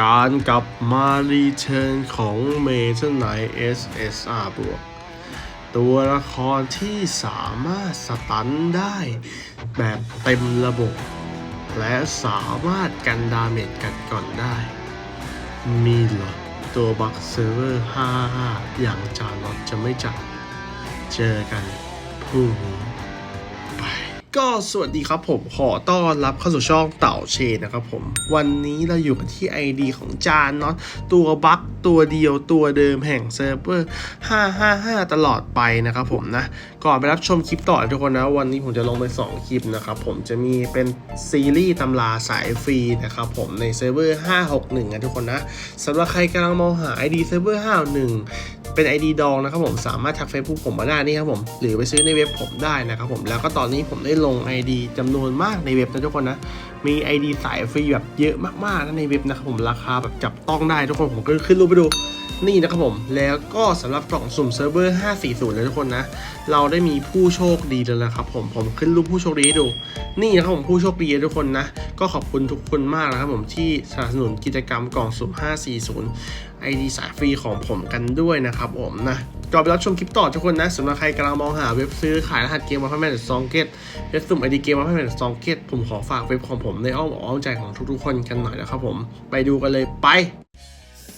การกลับมารีเทิร์นของเมทัลไน SSR บวก ตัวละครที่สามารถสตันได้ แบบเต็มระบบ และสามารถกันดาเมจกัดก่อนได้ มีหรอตัวบัคเซิร์เวอร์ 55 อย่างจานอตจะไม่จัด เจอกันพรุ่งนี้ ก็สวัสดีครับผมขอต้อนรับเข้าสู่ช่องเต่าเชนนะครับผม วันนี้เราอยู่กันที่ ID ของจานเน็อตตัวบัคตัวเดียวตัวเดิมแห่งเซิร์ฟเวอร์ 555 ตลอดไปนะครับผมนะ ก่อนไปรับชมคลิปต่อทุกคนนะ วันนี้ผมจะลงไป 2 คลิปนะครับผมจะมีเป็นซีรีส์ตำราสายฟรีนะครับผมในเซิร์ฟเวอร์ 561นะทุกคนนะสำหรับใครกำลังมองหา ID เซิร์ฟเวอร์ 561 เป็น ID ดองนะครับผมสามารถทักเฟซบุ๊กผมมาได้นี่ครับผมหรือไปซื้อในเว็บผมได้นะครับผมแล้วก็ตอนนี้ผมได้ลง ID จำนวนมากในเว็บนะทุกคนนะ มี ID สายฟรีแบบเยอะมากๆนะในเว็บนะครับผมราคาแบบจับต้องได้ทุกคนผมก็ขึ้นรูปไปดูนี่นะครับผม แล้วก็สำหรับกล่องสุ่มเซิร์ฟเวอร์ 540 เลยทุกคนนะ เราได้มีผู้โชคดีแล้วนะครับผม ผมขึ้นรูปผู้โชคดีให้ดู นี่นะครับผมผู้โชคดีทุกคนนะ ก็ขอบคุณทุกคนมากนะครับผมที่สนับสนุนกิจกรรมกล่องสุ่ม 540 ID สายฟรีของผมกันด้วยนะครับผมนะ ก่อนไปรับชมคลิปต่อทุกคนนะสำหรับใครกำลังมองหาเว็บซื้อขายรหัสเกมมาพันแมนซองเกตเว็บสุ่มไอดีเกมมาพันแมนซองเกตผมขอฝากเว็บของผมในอ้อมอกอ้อมใจของทุกๆคนกันหน่อยนะครับผม ไปดูกันเลยไป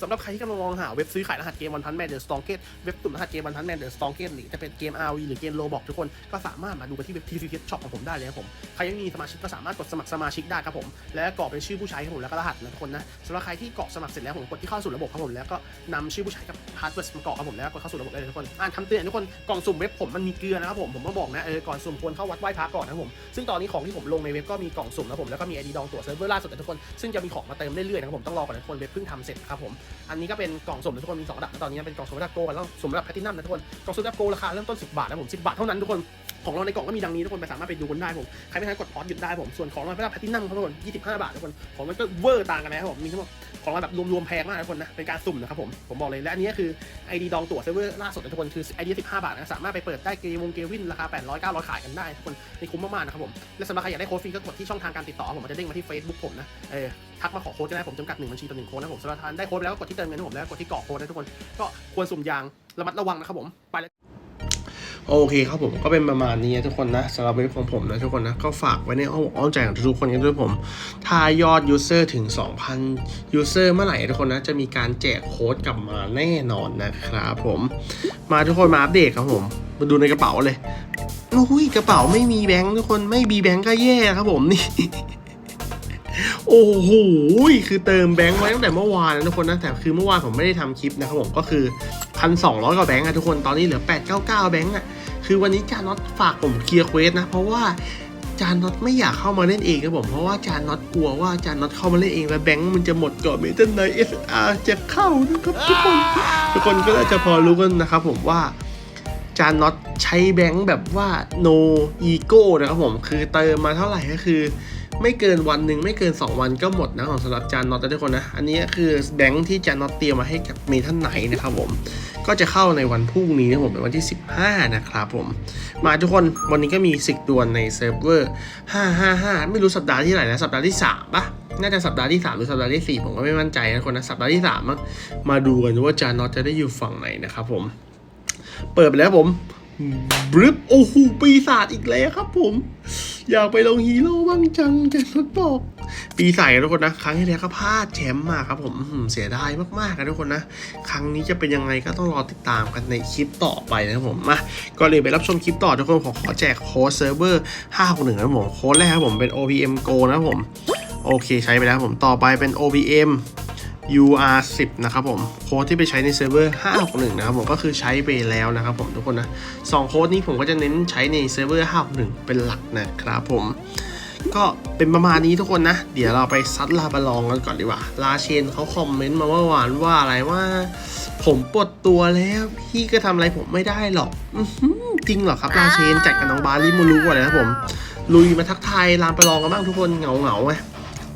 สำหรับใครที่กำลังมองหาเว็บซื้อขายรหัสเกมวันพันแมนเดอะสตองเกตเว็บตุ่มรหัสเกมวันพันแมนเดอะสตองเกตหรือจะเป็นเกม RV หรือเกมโลบอกทุกคนก็สามารถมาดูกันที่เว็บ TCT Shop ของผมได้เลยครับผมใครยังมีสมาชิกก็สามารถกดสมัครสมาชิกได้ครับผมและกรอกเป็นชื่อผู้ใช้ครับผมแล้วก็รหัสนะทุกคนนะสำหรับใครที่กรอกสมัครเสร็จแล้วผมกดที่เข้าสู่ระบบครับผมแล้วก็นำชื่อผู้ใช้กับพาสเวิร์ดมากรอกครับผมแล้วกดเข้าสู่ระบบได้เลยทุกคนอ่านคำเตือนทุกคนกล่องสุ่มเว็บผมมันมีเกลือนะครับผมผมก็บอกนะเออก่อนสุ่มควรเข้าวัดไหว้พระก่อนนะผมซึ่งตอนนี้ของที่ผมลงในเว็บก็มีกล่องสุ่มนะผมแล้วก็มีไอดีดองตัวเซิร์ฟเวอร์ล่าสุดนะทุกคนซึ่งจะมีของมาเติมเรื่อยๆนะครับผมต้องรอก่อนนะทุกคนเว็บเพิ่งทำเสร็จครับผมอันนี้ก็เป็นกล่องสุ่มทุกคนมีสองระดับตอนนี้เป็นกล่องสุ่มระดับโกลแล้วสุ่มระดับแพลตินัมนะทุกคนกล่องสุ่มระดับโกลราคาเริ่มต้น 10 บาทนะผม10 บาทเท่านั้นทุกคน ของเราในกล่องก็มีดังนี้ทุกคนไปสามารถไปดูกันได้ผม ใครไม่ทันกดพอสหยุดได้ผม ส่วนของเราระดับแพลตินัมครับทุกคน25 บาททุกคน ของมันก็เวอร์ต่างกันนะครับผม มีทั้งหมดของเราแบบรวมๆแพงมากทุกคนนะ เป็นการสุ่มนะครับผม ผมบอกเลย และอันนี้คือ ID ดองตั๋วเซิร์ฟเวอร์ล่าสุดนะทุกคน คือ ID 15 บาทนะ สามารถไปเปิดได้เกมวงเกวินราคา 800 900 ขายกันได้ทุกคนนี่คุ้มมากๆนะครับผม และสำหรับใครอยากได้โค้ดฟรีก็กดที่ช่องทางการติดต่อผมมันจะเด้งมาที่ Facebook ผมนะเออทักมาขอโค้ดก็ได้ผมจำกัดหนึ่งบัญชีต่อหนึ่งโค้ดนะผมสำหรับทานได้โค้ดแล้วก็กดที่เติมเงินให้ผมแล้วกดที่กรอกโค้ดนะทุกคนก็ควรสุ่มยางระมัดระวังนะครับผมไปเลย โอเคครับผมก็เป็นประมาณนี้ทุกคนนะสำหรับเว็บของผมนะทุกคนนะก็ฝากไว้ในอ้อมอ้อมใจของทุกคนกันด้วยผม ถ้ายอดยูเซอร์ถึง 2,000ยูเซอร์เมื่อไหร่ทุกคนนะจะมีการแจกโค้ดกลับมาแน่นอนนะครับผมมาทุกคนมาอัปเดตครับผม มาดูในกระเป๋าเลยอุ้ยกระเป๋าไม่มีแบงค์ทุกคนไม่มีแบงค์ก็แย่ครับผมนี่โอ้โห คือเติมแบงค์ไว้ตั้งแต่เมื่อวานนะทุกคนนะ แต่คือเมื่อวานผมไม่ได้ทำคลิปนะครับผม ก็คือ พันสองร้อยกว่าแบงค์อะทุกคนตอนนี้เหลือแปดเก้าเก้าแบงค์อะคือวันนี้จานน็อตฝากผมเคลียร์เควสนะ เพราะว่าจานน็อตไม่อยากเข้ามาเล่นเองครับผมเพราะว่าจานน็อตกลัวว่าจานน็อตเข้ามาเล่นเองแล้วแบงค์มันจะหมดก่อนเมทัลไนเอสอาร์จะเข้านะครับทุกคนทุกคนก็น่าจะพอรู้กันนะครับผมว่า จานน็อตใช้แบงค์แบบว่า no ego นะครับผม คือเติมมาเท่าไหร่ก็คือ ไม่เกินวันหนึ่งไม่เกิน 2 วันก็หมดนะของสำหรับจานน็อตทุกคนนะ อันนี้คือแบงค์ที่จานน็อตเตรียมมาให้กับเมทันไหนนะครับผม ก็จะเข้าในวันพรุ่งนี้นะผมเป็นวันที่ 15 นะครับผม มาทุกคนวันนี้ก็มีสิกดวลในเซิร์ฟเวอร์ 555 ไม่รู้สัปดาห์ที่ไหนนะสัปดาห์ที่3ปะน่าจะสัปดาห์ที่ 3 หรือสัปดาห์ที่ 4 ผมก็ไม่มั่นใจนะทุกคนนะสัปดาห์ที่3มั้งมาดูกันว่าจานน็อตจะได้อยู่ฝั่งไหนนะครับผม เปิดไปแล้วผมบรึบโอ้โหปีศาจอีกแล้วครับผม อยากไปลงฮีโร่บ้างจังจันทดบอก ปีศาจกันทุกคนนะ ครั้งที่แล้วก็พลาดแชมป์มาครับผมเสียดายมากๆนะทุกคนนะ ครั้งนี้จะเป็นยังไงก็ต้องรอติดตามกันในคลิปต่อไปนะครับผมมาก่อนอื่นไปรับชมคลิปต่อทุกคนขอขอแจกโค้ดเซิร์ฟเวอร์561นะผมโค้ดแรกครับผมเป็น OPM Go นะผม โอเคใช้ไปแล้วผมต่อไปเป็น OPM UR10 นะครับผมโค้ดที่ไปใช้ในเซิร์ฟเวอร์561 นะครับผมก็คือใช้ไปแล้วนะครับผมทุกคนนะสองโค้ดนี้ผมก็จะเน้นใช้ในเซิร์ฟเวอร์561 เป็นหลักนะครับผม ก็เป็นประมาณนี้ทุกคนนะ เดี๋ยวเราไปซัดลาบาลองกันก่อนดีกว่า ลาเชนเขาคอมเมนต์มาว่าหวานว่าอะไรว่า ผมปลดตัวแล้วพี่ก็ทำอะไรผมไม่ได้หรอกอจริงเหรอครับลาเชนจัดกับน้องบาลิมูรู้ก่อนเลยครับผมลุยมาทักทายลาบาลองกันบ้างทุกคนเหงาเหงาๆไง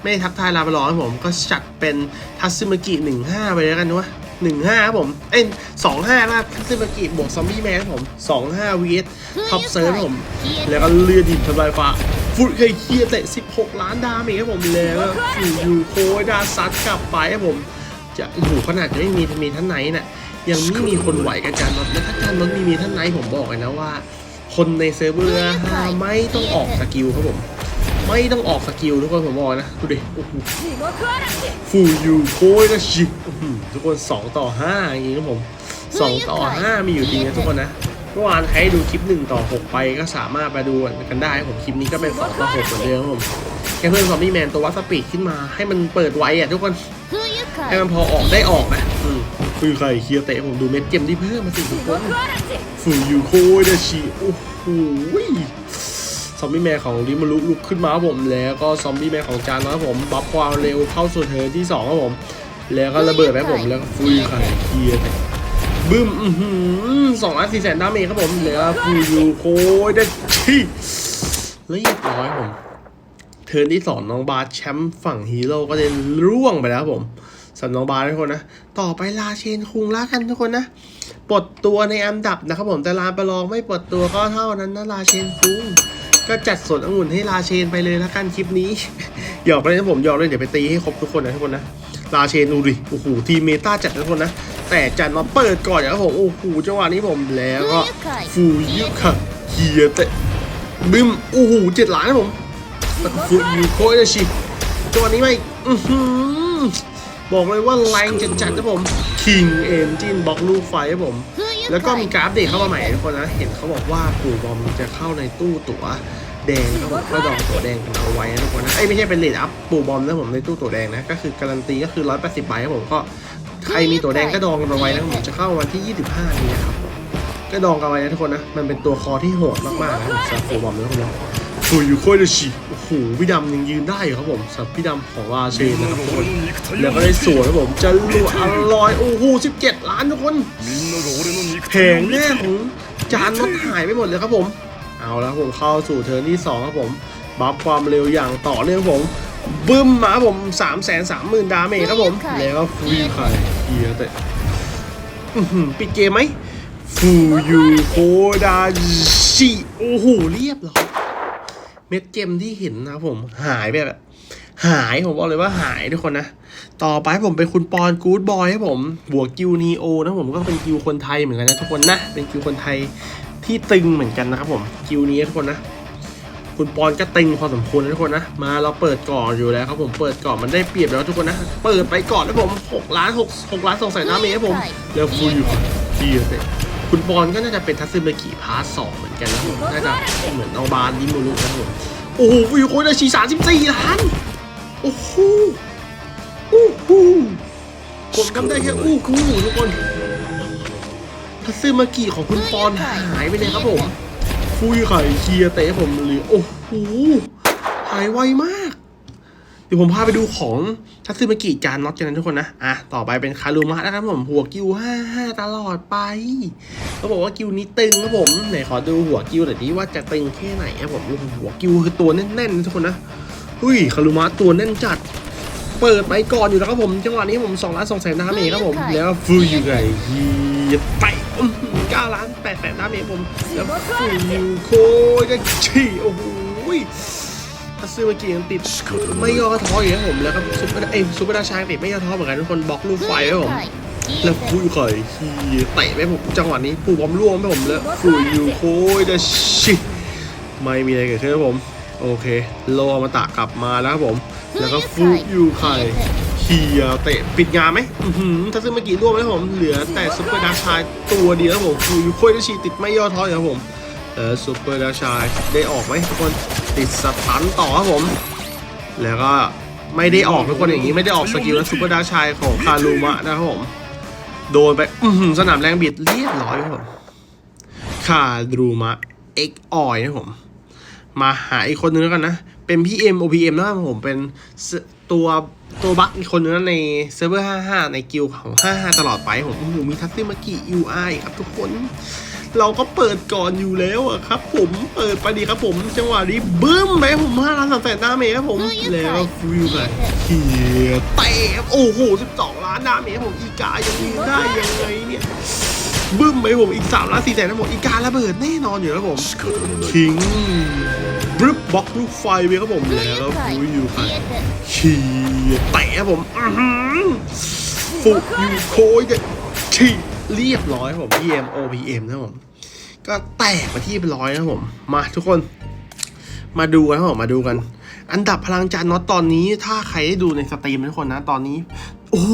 ไม่ทักทายลาบาลอครับผมก็จัดเป็นทัตสึมากิ15ไปแล้วกันวะ15ครับผม เอ้ย25นะทัตสึมากิบวกซอมบี้แมนครับผม25 vs ท็อปเซิร์ฟครับผม แล้วก็เลือดดิบทำลายฟ้าฟุตเคยเคียร์เตะ16ล้านดาเมจครับผมแล้วก็ฟูยูโคดาซัดกลับไปครับผมจะอ้โหขนาดจะไม่มีมีท่านไหนน่ะยังไม่มีคนไหวกับจานรถและถ้าจานรถมีมีท่านไหนผมบอกเลยนะว่า คนในเซิร์ฟเวอร์ห้าไม่ต้องออกสกิลครับผม ไม่ต้องออกสกิลทุกคนผมบอกนะดูดิฟูยูโคยนะชิทุกคน 2 ต่อ 5 อย่างนี้ครับผม 2 ต่อ 5 มีอยู่จริงนะทุกคนนะเมื่อวานให้ดูคลิป 1 ต่อ 6 ไปก็สามารถไปดูกันได้ผมคลิปนี้ก็เป็น 2 ต่อ 6 เหมือนเดิมผมแค่เพิ่มซอมบี้แมนตัววัตสปีดขึ้นมาให้มันเปิดไวอะทุกคนให้มันพอออกได้ออกนะฟูมคือใครเคียวเตะผมดูเม็ดเจมที่เพิ่มมาสิทุกคนฟูยูโคยนะชิโอ้โห ซอมบี้แมนของริมารุลุกขึ้นมาครับผม แล้วก็ซอมบี้แมนของจานนะครับผมบัฟความเร็วเข้าสู่เทิร์ที่สองครับผม แล้วก็ระเบิดไปครับผมแล้วฟูยูไคเคลียร์บึ้มอือหือสองล้านสี่แสนดาเมจครับผมแล้วก็ฟูยูโคดาชิเรียบร้อยผม เทิร์นที่สองน้องบาสแชมป์ฝั่งฮีโร่ก็จะร่วงไปแล้วครับผมสำหรับน้องบาสทุกคนนะ ต่อไปลาเชนคุงละกันทุกคนนะปลดตัวในอันดับนะครับผมแต่ลาประลองไม่ปลดตัวก็เท่านั้นนะลาเชนคุง ก็จัดสวนองุ่นให้ราเชนไปเลยละกันคลิปนี้ หยอกไปนะผมหยอกเลยเดี๋ยวไปตีให้ครบทุกคนนะทุกคนนะราเชนดูดิโอ้โหทีมเมตาจัดทุกคนนะ แต่จัดมาเปิดก่อนอย่นะผมโอ้โหจังหวะนี้ผมแล้วก็ฟูยุค่ะเฮียเตะบึ้มโอ้โหเจ็ดล้านนะผมฟูยูโคเอชิจังหวะนี้ไม่บอกเลยว่าแรงจัดจัดนะผมคิงเอ็นจินบล็อกลูกไฟครัผม แล้วก็มี快กราฟเดทเข้ามาใหม่ทุกคนนะ เห็นเขาบอกว่าปู่บอมจะเข้าในตู้ตั๋วแดงครับผมก็ดองตั๋วแดงกันเอาไว้นะทุกคนนะ เอ้ยไม่ใช่เป็นเลดอัพปู่บอมนะผมในตู้ตั๋วแดงนะ ก็คือการันตีก็คือ 180ใบครับผมก็ใครมีตั๋วแดงก็ดองกันเอาไว้นะผมจะเข้าวันที่ 25 นี้นะครับผมก็ดองกันไว้นะทุกคนนะ มันเป็นตัวคอที่โหดมากๆนะผมสำหรับปู่บอมนะทุกคนนะฟูยูโคเดชิโอ้โหพี่ดำยังยืนได้อยู่ครับผมสำหรับพี่ดำของราเชนนะครับทุกคนแล้วก็ได้สวยครับผมจะรัวอร่อยโอ้โห17 ล้านทุกคน แผงแน่ของจานรถหายไปหมดเลยครับผม เอาแล้วผมเข้าสู่เทิร์นที่ 2 ครับผมบัฟความเร็วอย่างต่อเนื่องครับผมบึ้มมาครับผม3 3 0 0 0 0ดาเมจครับผม แล้วก็ฟรีไข่เฮียแต่อื้อหือปิดเกมไหมฟูยูโคดาชิโอ้โหเรียบร้อยเม็ดเจมที่เห็นนะครับผม หายไปแบบ หายผมบอกเลยว่าหายทุกคนนะ ต่อไปผมเป็นคุณปอนกู๊ดบอยครับผม บวกกิวนีโอนะผมก็เป็นกิวคนไทยเหมือนกันนะทุกคนนะ เป็นกิวคนไทยที่ตึงเหมือนกันนะครับผมกิวนี้ทุกคนนะ คุณปอนก็ตึงพอสมควรนะทุกคนนะ มาเราเปิดก่อนอยู่แล้วครับผมเปิดก่อนมันได้เปรียบแล้วทุกคนนะ เปิดไปก่อนนะผม6ล้าน6 6ล้าน2แสนน้ำเมตรครับผมแล้วฟูอยู่ดีเลยคุณปอนก็น่าจะเป็นทัศน์เบกิพาร์ทสองเหมือนกันนะผมน่าจะเหมือนเอาบานดิมูรุนะครับผมโอ้โหวิวโคตรชีสามสิบสี่ล้าน โอ้โห อู้หูผมทำได้แค่อู้หูทุกคนทัซึมากิของคุณปอนหายไปเลยครับผม ฟุยไข่เคลียร์เตะผมหรือโอ้โหหายไวมาก เดี๋ยวผมพาไปดูของทัซึมากิจานน็อตกันนะทุกคนนะ อะ ต่อไปเป็นคารุมะนะครับผม หัวกิวห้าห้าตลอดไปเขาบอกว่ากิวนี้ตึงครับผม ไหนขอดูหัวกิวหน่อยดิว่าจะตึงแค่ไหนครับผมหัวกิวคือตัวแน่นๆนะทุกคนนะหุ้ยคารุมะตัวแน่นจัด เปิดไปก่อนอยู่แล้วครับผมจังหวะนี้ผม2ล้าน2แสนดาเมจครับผมแล้วก็ฟูยูไงยีไป9ล้าน8แสนดาเมจผมแล้วฟูยูโคก็ชี่โอ้โหถ้าซื้อมากี่ยังติดไม่ย่อท้ออีกครับผมแล้วก็ซุปเปอร์เอ้ยซุปเปอร์ดาชายติดไม่ย่อท้อเหมือนกันทุกคนบล็อกลูกไฟไว้ผมแล้วฟูยูไข่ขี่เตะไปผมจังหวะนี้ปูบอมร่วงไปผมแล้วฟูยูโคจะชิไม่มีอะไรเกิดขึ้นครับผมโอเค โลมาตะกลับมาแล้วครับผม แล้วก็ฟูยูไข่เขี่ยเตะปิดงานไหมอือหือถ้าซึ่งเมื่อกี้ร่วมแล้วผมเหลือแต่ซุปเปอร์ดาร์กชายตัวเดียวครับผมฟูยูโคจะชีติดไม่ย่อท้ออยู่ครับผมเออซุปเปอร์ดาร์กชายได้ออกไหมทุกคนติดสตันต่อครับผม แล้วก็ไม่ได้ออกทุกคนอย่างนี้ไม่ได้ออกสกิลและซุปเปอร์ดาร์กชายของคารูมะนะครับผมโดนไปอื้อหือสนามแรงบิดเรียบร้อยครับผมคารูมะเอ็กออยนะครับผมมาหาอีกคนนึงแล้วกันนะ เป็นพี่เอ็ม OPM นะครับผมเป็นเซตัวตัวบัคอีกคนนึงนะในเซิร์ฟเวอร์ 55 ในกิลด์ของ 55 ตลอดไปผมโอ้โหมีทัตซึมากิ UI ครับทุกคน เราก็เปิดก่อนอยู่แล้วอะครับ ผมเปิดไปดีครับผม จังหวะนี้บึ้มไปผม5ล้านสามแสนดาเมจครับผม แล้วฟิวแบบเฮียเตะโอ้โห 12 ล้านดาเมจครับผมอีกายังยืนได้ยังไงเนี่ยบึ้มไปผมอีก3ล้าน4แสนนะผมอีการะเบิดแน่นอนอยู่แล้วผมคิง บรึบบล็อกลูกไฟไปครับผมแล้วก็ฟูอยู่ค่ะขี่เตะผมฟุกอยู่โคยกันฉีดเรียบร้อยครับผม PM OPM นะผมก็แตกไปที่เป็นร้อยนะผม มาทุกคน มาดูกันครับผมมาดูกัน อันดับพลังจานน็อตตอนนี้ ถ้าใครได้ดูในสตรีมทุกคนนะตอนนี้โอ้โห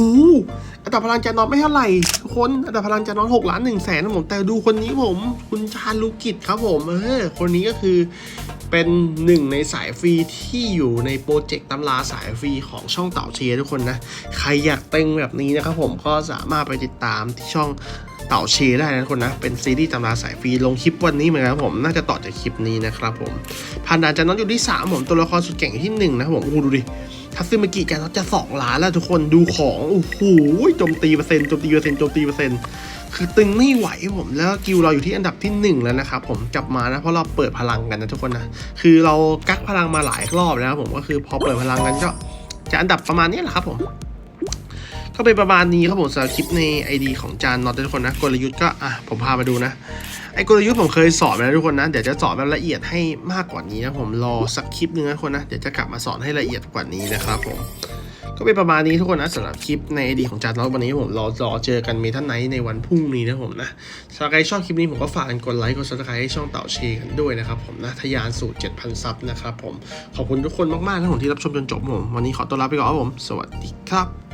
อันดับพลังจานน็อตไม่เท่าไหร่ทุกคนอันดับพลังจานน็อตหกล้านหนึ่งแสนนะผมแต่ดูคนนี้ผม คุณชาลูกิจครับผมเออคนนี้ก็คือ เป็นหนึ่งในสายฟรีที่อยู่ในโปรเจกต์ตำราสายฟรีของช่องเต่าเชียร์ทุกคนนะ ใครอยากเต็งแบบนี้นะครับผมก็สามารถไปติดตามที่ช่องเต่าเชได้นะทุกคนนะ เป็นซีรีส์ตำราสายฟรีลงคลิปวันนี้เหมือนกันครับผม น่าจะต่อจากคลิปนี้นะครับผมผ่านด่านจานน็อตอยู่ที่ 3 ผมตัวละครสุดเก่งอยู่ที่ 1 นะครับผมโอ้โหดูดิ ทัซึมากิจานน็อตจะ2ล้านแล้วทุกคนดูของโอ้โหโจมตีเปอร์เซ็นต์โจมตีเปอร์เซ็นต์โจมตีเปอร์เซ็นต์คือตึงไม่ไหวผมแล้วกิวเราอยู่ที่อันดับที่ 1 แล้วนะครับผมกลับมานะเพราะเราเปิดพลังกันนะทุกคนนะคือเรากักพลังมาหลายรอบแล้วผมก็คือพอเปิดพลังกันก็จะอันดับประมาณนี้แหละครับผมก็เป็นประมาณนี้ครับผมสำหรับคลิปใน ID ของจานน็อตทุกคนนะกลยุทธ์ก็อะผมพามาดูนะ ไอ้กลยุทธ์ผมเคยสอนไปแล้วทุกคนนะ เดี๋ยวจะสอนแบบละเอียดให้มากกว่านี้นะผมรอสักคลิปนึงนะทุกคนนะ เดี๋ยวจะกลับมาสอนให้ละเอียดกว่านี้นะครับผม ก็เป็นประมาณนี้ทุกคนนะสำหรับคลิปใน ID ของจานน็อตวันนี้ผมรอรอเจอกันเมทันไนท์ในวันพรุ่งนี้นะผมนะถ้าใครชอบคลิปนี้ผมก็ฝากกันกดไลค์กดซับสไครต์ให้ช่องเต่าเชกันด้วยนะครับผมนะทะยานสู่7,000ซับนะครับผมขอบคุณทุกคนมากๆนะผมที่รับชมจนจบผมวันนี้ขอตัวลาไปก่อนครับผม สวัสดีครับ